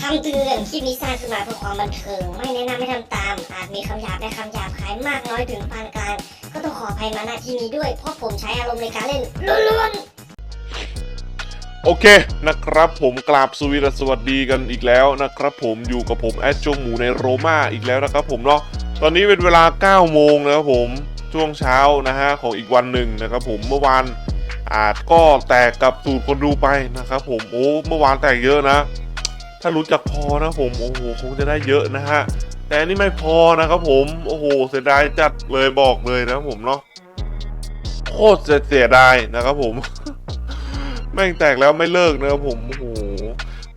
คำเตือนคลิปนี้สร้างขึ้นมาเพื่อความบันเทิง ไม่แนะนำให้ทำตาม อาจมีคำหยาบและคำหยาบคายมากน้อยถึงปานกลาง ก็ต้องขออภัยมาณที่นี้ด้วย เพราะผมใช้อารมณ์ในการเล่นล้วนๆโอเคนะครับผมกราบสวีดัสสวัสดีกันอีกแล้วนะครับผมอยู่กับผมแอดจงหมูในโรม่าอีกแล้วนะครับผมเนาะตอนนี้เป็นเวลา 9 โมงนะครับผมช่วงเช้านะฮะของอีกวันหนึ่งนะครับผมเมื่อวานอาจก็แตกกับสูตรคนดูไปนะครับผมโอ้เมื่อวานแตกเยอะนะ ถ้ารู้จักพอนะผมโอ้โหคงจะได้เยอะนะฮะแต่นี่ไม่พอนะครับผมโอ้โหเสียดายจัดเลยบอกเลยนะผมเนาะโคตรเสียดายนะครับผม แม่งแตกแล้วไม่เลิกนะครับผมโอ้โห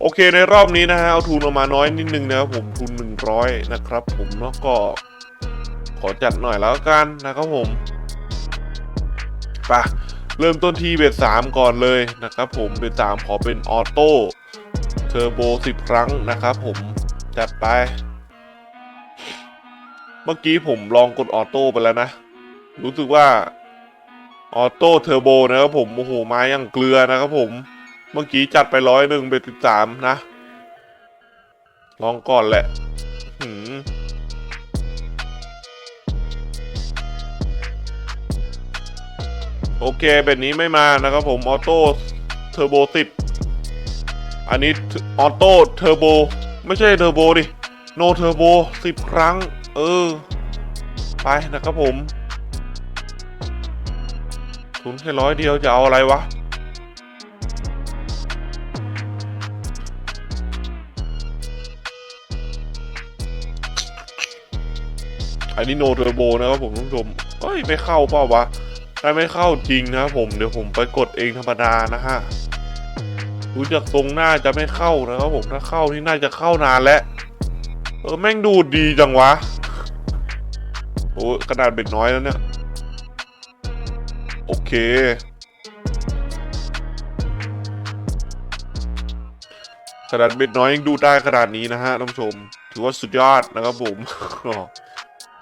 โอเคในรอบนี้นะฮะเอาทุนออกมาน้อยนิดนึงนะครับผมทุน 100 นะครับ ผมเนาะก็ขอจัดหน่อยแล้วกันนะครับผมไปะเริ่มต้นที่เบสสามก่อนเลยนะครับผมเบสสามขอเป็นออโต้ เทอร์โบ 10 ครั้งนะครับผม จัดไป เมื่อกี้ผมลองกดออโต้ไปแล้วนะ รู้สึกว่า ออโต้เทอร์โบนะครับผม โอ้โหมาอย่างเกลือนะครับผม เมื่อกี้จัดไปร้อยหนึ่งเป็นสิบสามนะ ลองก่อนแหละหืมโอเค แบบนี้ไม่มานะครับผม ออโต้เทอร์โบสิบ อันนี้ออโต้เทอร์โบไม่ใช่เทอร์โบดิโนเทอร์โบสิบครั้ง เออ ไปนะครับผมทุนแค่ร้อยเดียวจะเอาอะไรวะ อันนี้โนเทอร์โบนะครับผมท่านผู้ชมเอ้ย ไม่เข้าเปล่าวะถ้าไม่เข้าจริงนะครับผม เดี๋ยวผมไปกดเองธรรมดานะฮะ ดูจากทรงหน้าจะไม่เข้านะครับผมถ้าเข้านี่น่าจะเข้านานแล้วเออแม่งดูดีจังวะโอ้กระดาษเบ็ดน้อยแล้วเนี่ย โอเคขนาดเบ็ดน้อยยังดูได้ขนาดนี้นะฮะท่านผู้ชม ถือว่าสุดยอดนะครับผม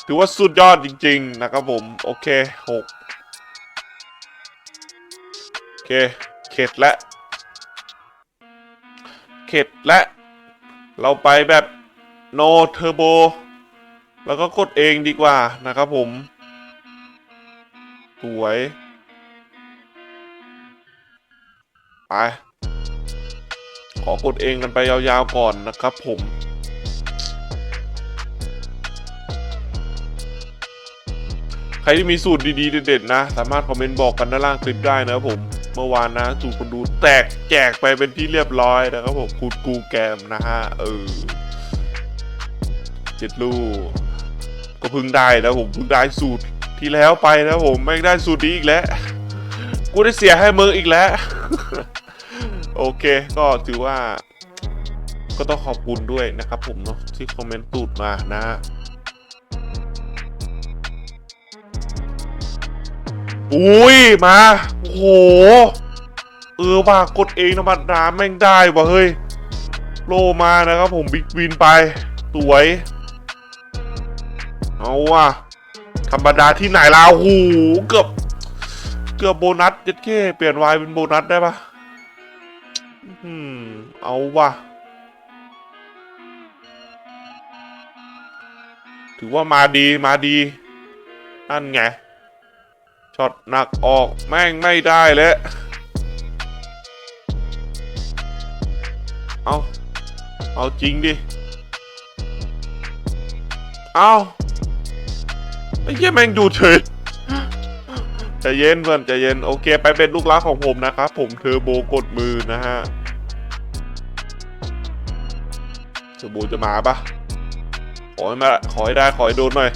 ถือว่าสุดยอดจริง ๆ นะครับผม โอเคหกโอเค เข็ดและ เข็ดและเราไปแบบ no turbo แล้วก็กดเองดีกว่านะครับผม สวย ไป ขอกดเองกันไปยาวๆก่อนนะครับผมใครที่มีสูตรดีๆ เด็ดๆ นะ สามารถคอมเมนต์บอกกันด้านล่างคลิปได้นะครับผม เมื่อวานนะสูตรคนดูแตกแจกไปเป็นที่เรียบร้อยนะครับผมคูดกูแกมนะฮะเออเจ็ดลูกก็พิ่งได้นะผมพิ่งได้สูตรที่แล้วไปนะผมไม่ได้สูตรนี้อีกแล้ว กูได้เสียให้มึงอีกแล้ว โอเค ก็ถือว่า ก็ต้องขอบคุณด้วยนะครับผมเนาะที่คอมเมนต์ตูดมานะ อุ้ยมาโอ้โหเออว่ากดเองธรรมดาแม่งได้วะเฮ้ยโลมานะครับผมบิ๊กวินไป สวย เอาว่ะธรรมดาที่ไหนล่ะโหเกือบ เกือบโบนัสเจ็ดเคเปลี่ยนวายเป็นโบนัสได้ปะอืม เอาว่ะ ถือว่ามาดีมาดี นั่นไง ช็อตหนักออกแม่งไม่ได้เลยเอาเอาจริงดิ เอาไอ้เหี้ยแม่งอยู่เฉยใจเย็นเพื่อนใจเย็นโอเค ไปเป็นลูกรักของผมนะครับ ผมเทอร์โบกดมือนะฮะเทอร์โบจะมาปะขอให้มาขอให้ได้ขอให้โดนหน่อย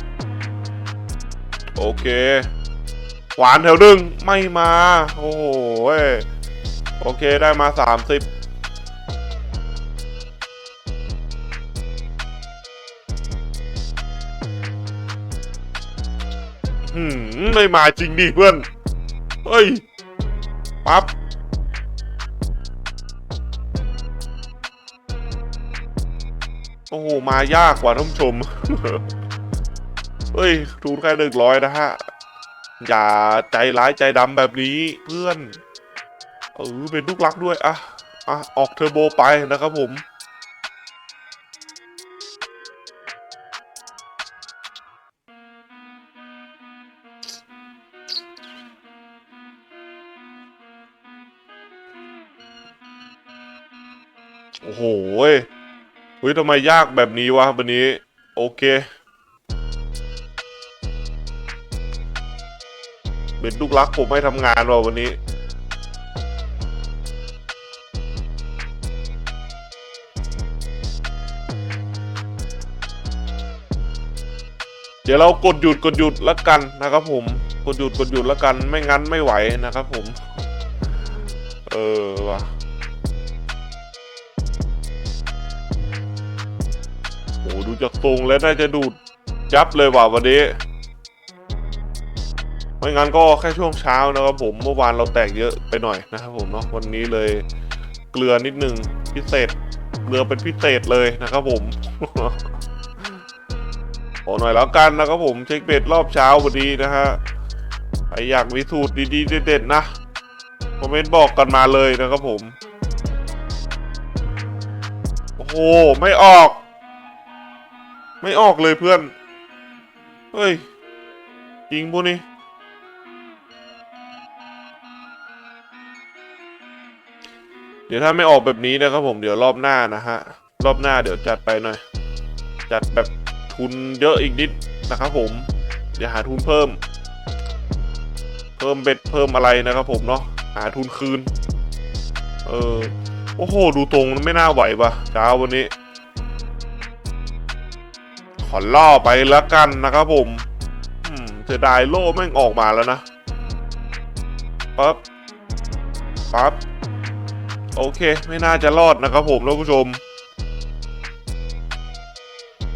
โอเค หวานแถวหนึ่งไม่มา โอ้โหเว้ยโอเคได้มาสามสิบหืมไม่มาจริงดิเพื่อน เฮ้ย ปั๊บ โอ้โห มายากกว่าท่านผู้ชม เฮ้ยทุนแค่หนึ่งร้อยนะฮะ อย่าใจร้ายใจดำแบบนี้เพื่อน เออเป็นลูกรักด้วยอะอะออกเทอร์โบไปนะครับผมโอ้โหเฮ้ยทำไมยากแบบนี้วะวันนี้ โอเค เป็นลูกรักผมไม่ทำงานว่ะวันนี้ เดี๋ยวเรากดหยุดกดหยุดแล้วกันนะครับผมกดหยุดกดหยุดแล้วกันไม่งั้นไม่ไหวนะครับผม เออว่ะโอ้ดูจากทรงแล้วน่าจะดูดยับเลยว่ะวันนี้ ไม่งั้นก็แค่ช่วงเช้านะครับผมเมื่อวานเราแตกเยอะไปหน่อยนะครับผมเนาะวันนี้เลยเกลือนิดนึงพิเศษเกลือเป็นพิเศษเลยนะครับผมขอหน่อยแล้วกันนะครับผมเช็คเบ็ดรอบเช้าวันนี้นะฮะใครอยากมีสูตรดีๆเด็ดๆนะคอมเมนต์บอกกันมาเลยนะครับผม โอ้โห ไม่ออก ไม่ออกเลยเพื่อน เฮ้ย จริงปุนี่ เดี๋ยวถ้าไม่ออกแบบนี้นะครับผมเดี๋ยวรอบหน้านะฮะรอบหน้าเดี๋ยวจัดไปหน่อย จัดแบบทุนเยอะอีกนิดนะครับผมเดี๋ยวหาทุนเพิ่ม เพิ่มเบ็ดเพิ่มอะไรนะครับผมเนาะหาทุนคืน เออโอ้โห ดูตรงไม่น่าไหวปะเช้าวันนี้ ขอล่อไปแล้วกันนะครับผมอืมเสียดายโล่แม่งออกมาแล้วนะปั๊บปั๊บ โอเค ไม่น่าจะรอดนะครับผมท่านผู้ชม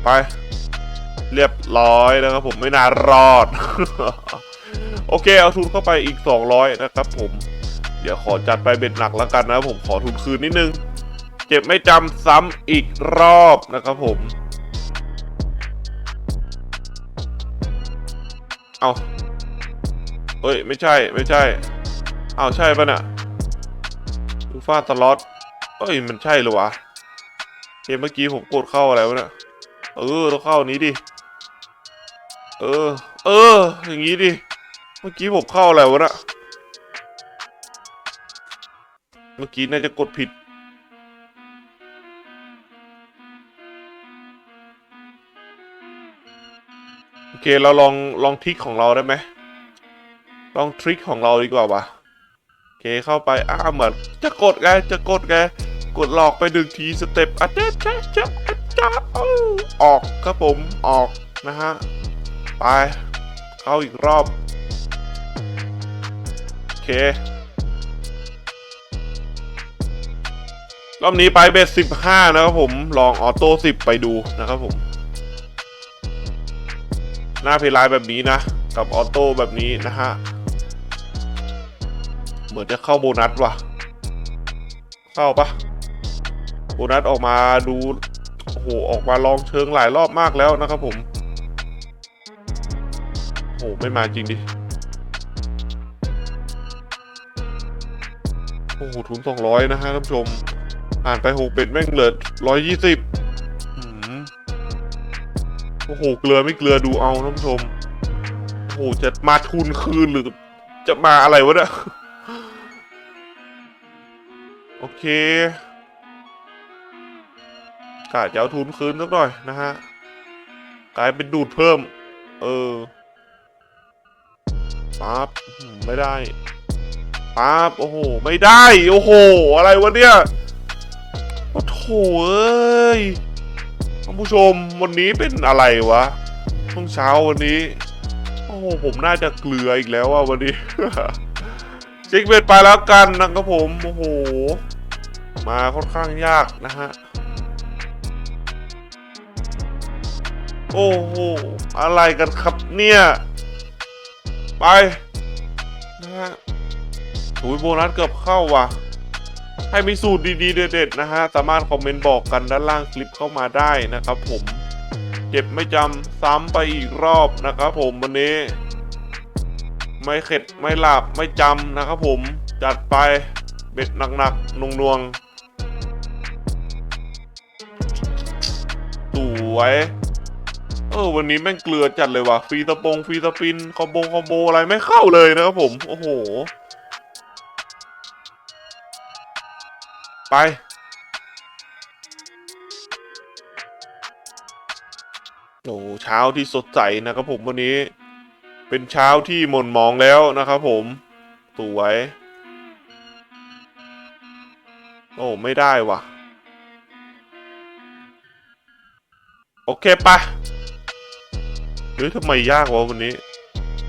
ไป เรียบร้อยนะครับผมไม่น่ารอด โอเค เอาทุนเข้าไปอีก 200 นะครับผมเดี๋ยวขอจัดไปเบ็ดหนักแล้วกันนะครับผมขอทุนคืนนิดนึง เจ็บไม่จำซ้ำอีกรอบนะครับผม เอาเอ้ย ไม่ใช่ไม่ใช่ เอาใช่ปะเนี่ย ดูฟาดตลอดเอ้ยมันใช่หรอวะเกมเมื่อกี้ผมกดเข้าอะไรวะเนี่ยเออต้องเข้านี้ดิเออ เออ อย่างนี้ดิ เมื่อกี้ผมเข้าอะไรวะน่ะเมื่อกี้น่าจะกดผิด โอเค เราลองลองทริคของเราได้ไหม ลองทริคของเราดีกว่าวะ เคเข้าไปอ้าเหมือนจะกดไงจะกดไงกดหลอกไปหนึ่งทีสเต็ปอะเจ๊เจ๊เจ๊อะจ้าเออกครับผมออกนะฮะไปเข้าอีกรอบโอเครอบนี้ไปเบสสิบห้านะครับผมลองออโต้สิบไปดูนะครับผม หน้าเพลย์ไลน์แบบนี้นะ กับออโต้แบบนี้นะฮะ เหมือนจะเข้าโบนัสว่ะ เข้าปะโบนัสออกมาดูโอ้โหออกมาลองเชิงหลายรอบมากแล้วนะครับผมโอ้โหไม่มาจริงดิโอ้โหทุนสองร้อยนะฮะท่านผู้ชม อ่านไปหกเป็ดแม่งเหลือร้อยยี่สิบโอ้โหเกลือไม่เกลือดูเอาท่านผู้ชม โอ้โหจะมาทุนคืนหรือจะมาอะไรวะเนี่ย โอเคกะจะเอาทุนคืนสักหน่อยนะฮะ กลายเป็นดูดเพิ่ม เออปั๊บไม่ได้ปั๊บโอ้โห ไม่ได้ โอ้โห อะไรวะเนี่ย โอ้โถเอ้ยท่านผู้ชมวันนี้เป็นอะไรวะ ช่วงเช้าวันนี้ โอ้โห ผมน่าจะเกลืออีกแล้วว่าวันนี้ จิกเบ็ดไปแล้วกันนะครับผมโอ้โหมาค่อนข้างยากนะฮะโอ้โหอะไรกันครับเนี่ย ไปนะฮะโอ้ยโบนัสเกือบเข้าว่ะ ให้มีสูตรดีๆ เด็ดๆนะฮะ สามารถคอมเมนต์บอกกันด้านล่างคลิปเข้ามาได้นะครับผม เจ็บไม่จำซ้ำไปอีกรอบนะครับผมวันนี้ ไม่เข็ดไม่หลับไม่จำนะครับผม จัดไปเบ็ดหนักๆนงนวงสวยเออวันนี้แม่งเกลือจัดเลยว่ะฟีตปงฟีตปินคอมโบคอมโบอะไรไม่เข้าเลยนะครับผม โอ้โห ไป โอ้เช้าที่สดใสนะครับผมวันนี้ เป็นเช้าที่หม่นหมองแล้วนะครับผมสวยโอ้ไม่ได้ว่ะ โอเคปะเฮ้ยทำไมยากวะวันนี้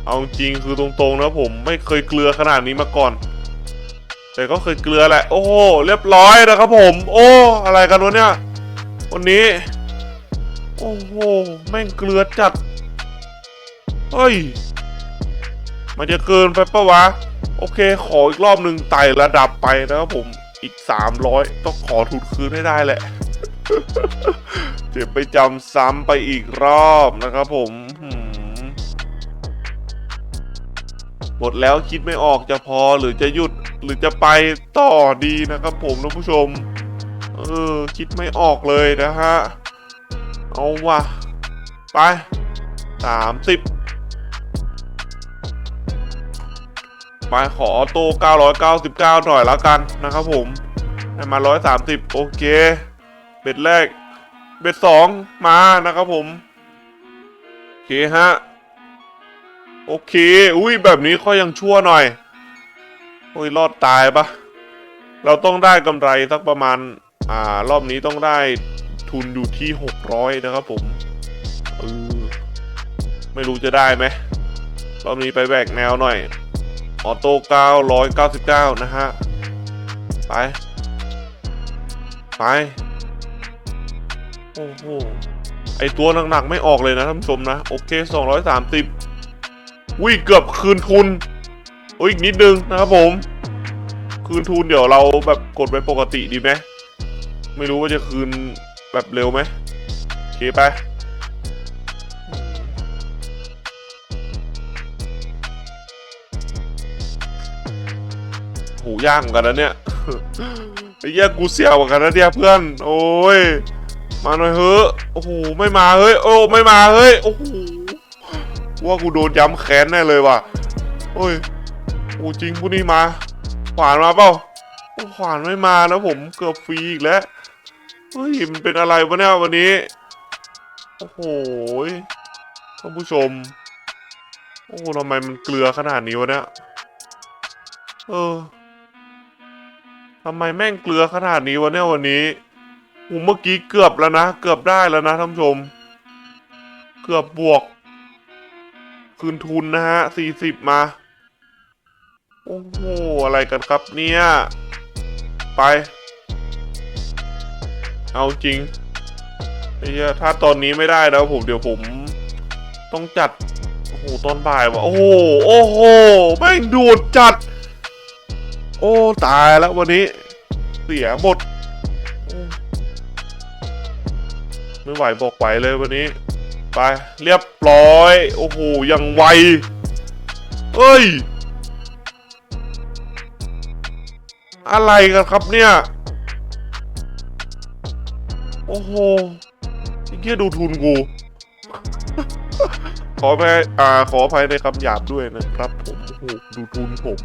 เอาจริงคือตรงๆนะผมไม่เคยเกลือขนาดนี้มาก่อน แต่ก็เคยเกลือแหละ โอ้โหเรียบร้อยนะครับผม โอ้ อะไรกันวะเนี่ย วันนี้ โอ้โหแม่งเกลือจัด เฮ้ย มันจะเกินไปปะวะ โอเค ขออีกรอบหนึ่งไต่ระดับไปนะครับผมอีก 300 ต้องขอทุนคืนให้ได้แหละ เดี๋ยวไปจำซ้ำไปอีกรอบนะครับผมหมดแล้วคิดไม่ออกจะพอหรือจะหยุดหรือจะไปต่อดีนะครับผมท่านผู้ชม เออ คิดไม่ออกเลยนะฮะ เอาวะไปสามสิบ ไปขอออโต้999 หน่อยล้วกันนะครับผมให้มา 130 โอเค เบ็ดแรก เบ็ดสองมานะครับผม โอเคฮะ โอเค อุ้ยแบบนี้ก็ยังชั่วหน่อย โอ้ยรอดตายปะเราต้องได้กำไรสักประมาณ อ่า รอบนี้ต้องได้ทุนอยู่ที่ 600 นะครับผมเออไม่รู้จะได้ไหมรอบนี้ไปแบกแนวหน่อย ออโต้999นะฮะ ไป ไป โอ้โห ไอตัวหนักๆไม่ออกเลยนะท่านผู้ชมนะ โอเค230วิเกือบคืนทุนโอ้ยอีกนิดนึงนะครับผม คืนทุนเดี๋ยวเราแบบกดไปปกติดีไหม ไม่รู้ว่าจะคืนแบบเร็วไหมโอเคไป หูย่ากเหมือนกันนะเนี่ยไอ้เหี้ยกูเสียวเหมือนกันนะเนี่ยเพื่อน โอ้ย มาหน่อยเฮ้ยโอ้โหไม่มาเฮ้ย โอ้ไม่มาเฮ้ย โอ้โหว่ากูโดนย้ำแค้นแน่เลยว่ะโอ้ยโอ้จริงผู้นี้มาขวานมาเปล่าขวานไม่มานะผมเกือบฟรีอีกแล้วเฮ้ยมันเป็นอะไรวะเนี่ยวันนี้โอ้โหท่านผู้ชม โอ้ทำไมมันเกลือขนาดนี้วะเนี่ยเออ ทำไมแม่งเกลือขนาดนี้วะเนี่ยวันนี้อูเมื่อกี้เกือบแล้วนะ เกือบได้แล้วนะท่านผู้ชม เกือบบวก คืนทุนนะฮะสี่สิบมา โอ้โห อะไรกันครับเนี่ย ไป เอาจริงไอ้เหี้ยถ้าตอนนี้ไม่ได้แล้วผมเดี๋ยวผม ต้องจัด โอ้โห ตอนบ่ายวะโอ้โห โอ้โห แม่งดูดจัด โอ้ตายแล้ววันนี้ เสียหมด ไม่ไหวบอกไหวเลยวันนี้ ไปเรียบร้อย โอ้โหยังไวเอ้ย อะไรกันครับเนี่ย โอ้โหเกี้ยดูทุนกู ขออภัยอ่าขออภัยในคำหยาบด้วยนะครับผม โอ้โห ดูทุนผม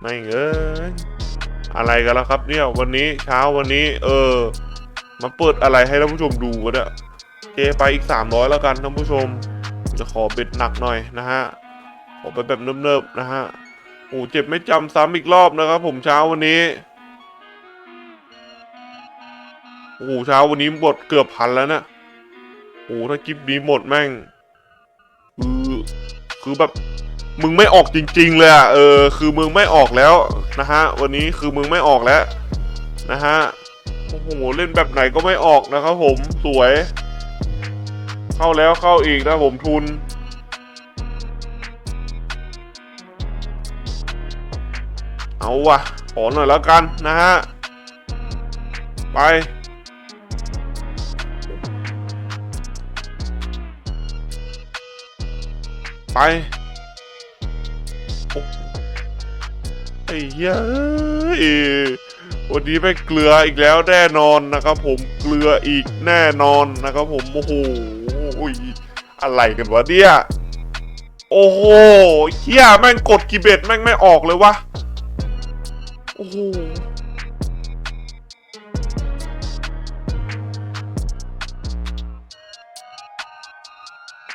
ไม่เอ้ยอะไรกันแล้วครับ เนี่ยวันนี้เช้าวันนี้ เออ มาเปิดอะไรให้ท่านผู้ชมดูกันเนี่ยโอเคไปอีก 300 แล้วกันท่านผู้ชม จะขอเบ็ดหนักหน่อยนะฮะขอไปแบบเนิบๆนะฮะโอ้เจ็บไม่จำซ้ำอีกรอบนะครับผมเช้าวันนี้โอ้เช้าวันนี้หมดเกือบพันแล้วเนะโอ้ถ้าคลิปนี้หมดแม่ง คือคือแบบ มึงไม่ออกจริง ๆ เลยอะเออ คือมึงไม่ออกแล้วนะฮะ วันนี้คือมึงไม่ออกแล้วนะฮะ โอ้โห เล่นแบบไหนก็ไม่ออกนะครับผม สวย เข้าแล้วเข้าอีกนะผมทุน เอาวะขอหน่อยแล้วกันนะฮะ ไปไป ไอ้เหี้ยอ้ยวันนี้ไม่เกลืออีกแล้วแน่นอนนะครับ ผมเกลืออีกแน่นอนนะครับ ผมโอ้โหอุ้ยอะไรกันวะเนี่ยโอ้โหเฮียแม่งกดกีเบ็ดแม่งไม่ออกเลยวะโอ้โห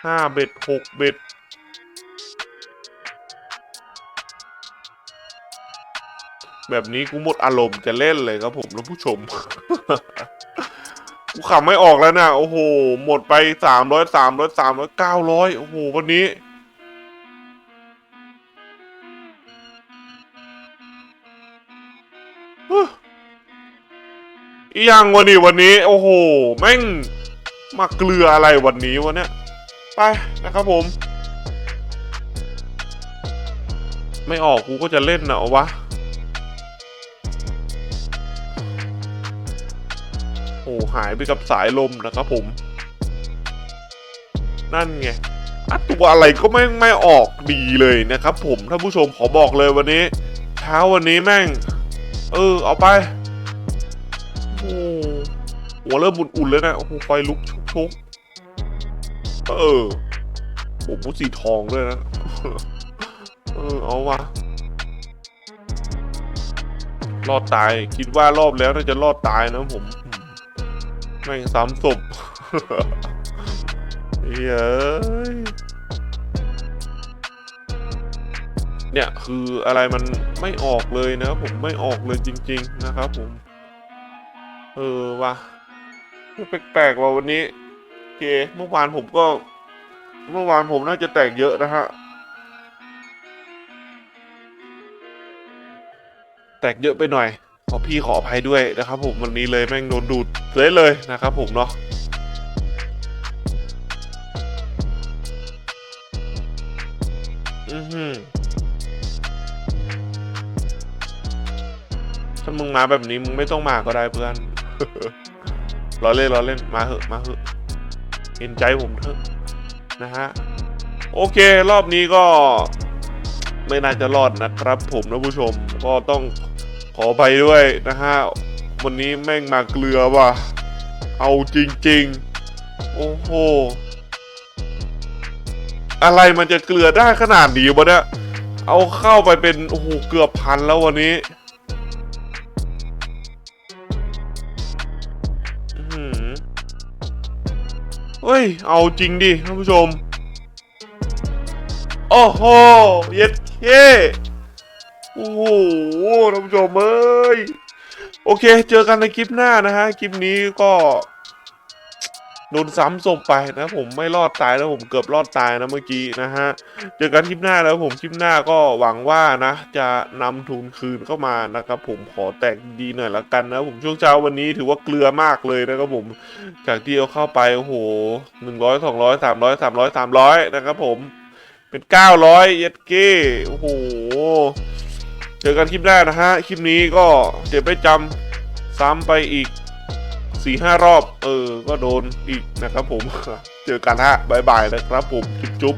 ห้าเบ็ดหกเบ็ด แบบนี้กูหมดอารมณ์จะเล่นเลยครับผมท่านผู้ชม กูขำไม่ออกแล้วนะโอ้โห หมดไปสามร้อยสามร้อยสามร้อยเก้าร้อยโอ้โห วันนี้ อียังวันนี้วันนี้ โอ้โห แม่ง มาเกลืออะไรวันนี้วะเนี่ยไปนะครับผม ไม่ออกกูก็จะเล่นนะวะ หายไปกับสายลมนะครับผม นั่นไงตัวอะไรก็ไม่ไม่ออกดีเลยนะครับผมท่านผู้ชมขอบอกเลยวันนี้เช้าวันนี้แม่ง เออ เอาไปโอ้หัวเริ่มอุ่นๆเลยนะโอ้โหไฟลุกชุกๆเออโอ้โหสีทองด้วยนะเออเอาวะรอดตาย คิดว่ารอบแล้วน่าจะรอดตายนะผม แม่งซ้ำศพเฮ้ยเนี่ยคืออะไรมันไม่ออกเลยนะครับผมไม่ออกเลยจริง ๆ นะครับผม เออว่ะแปลกๆว่าวันนี้โอเคเมื่อวานผมก็ เมื่อวานผมน่าจะแตกเยอะนะฮะแตกเยอะไปหน่อย อพี่ขออภัยด้วยนะครับผมวันนี้เลยแม่งโดนดูดเลยเลยนะครับผมเนาะอือหือถ้ามึงมาแบบนี้มึงไม่ต้องมาก็ได้เพื่อนรอเล่นรอเล่นมาเหอะมาเหอะเห็นใจผมเถอะนะฮะโอเครอบนี้ก็ไม่น่าจะรอดนะครับผมนะผู้ชมก็ต้อง ขอไปด้วยนะฮะ วันนี้แม่งมาเกลือว่ะ เอาจริง ๆ โอ้โห อะไรมันจะเกลือได้ขนาดนี้วะเนี่ย เอาเข้าไปเป็น โอ้โห เกือบพันแล้ววันนี้อื้อหือเฮ้ย เอาจริงดิท่านผู้ชม โอ้โห เย็ดเค โอ้โหท่านผู้ชมเอ้ย โอเค เจอกันในคลิปหน้านะฮะ คลิปนี้ก็โดนซ้ำศพไปนะผมไม่รอดตายแล้วผมเกือบรอดตายนะเมื่อกี้นะฮะ เจอกันคลิปหน้าแล้วผมคลิปหน้าก็หวังว่านะ จะนำทุนคืนเข้ามานะครับผมขอแตกดีหน่อยละกันนะผมช่วงเช้าวันนี้ถือว่าเกลือมากเลยนะครับผมจากที่เอาเข้าไปโอ้โหหนึ่งร้อยสองร้อยสามร้อยสามร้อยสามร้อยนะครับผมเป็นเก้าร้อยเย็ดเก้โอ้โห เจอกันคลิปหน้านะฮะ คลิปนี้ก็เจ็บไม่จำซ้ำไปอีกสี่ห้ารอบ เออ ก็โดนอีกนะครับผม เจอกันฮะบายบายนะครับผม จุ๊บ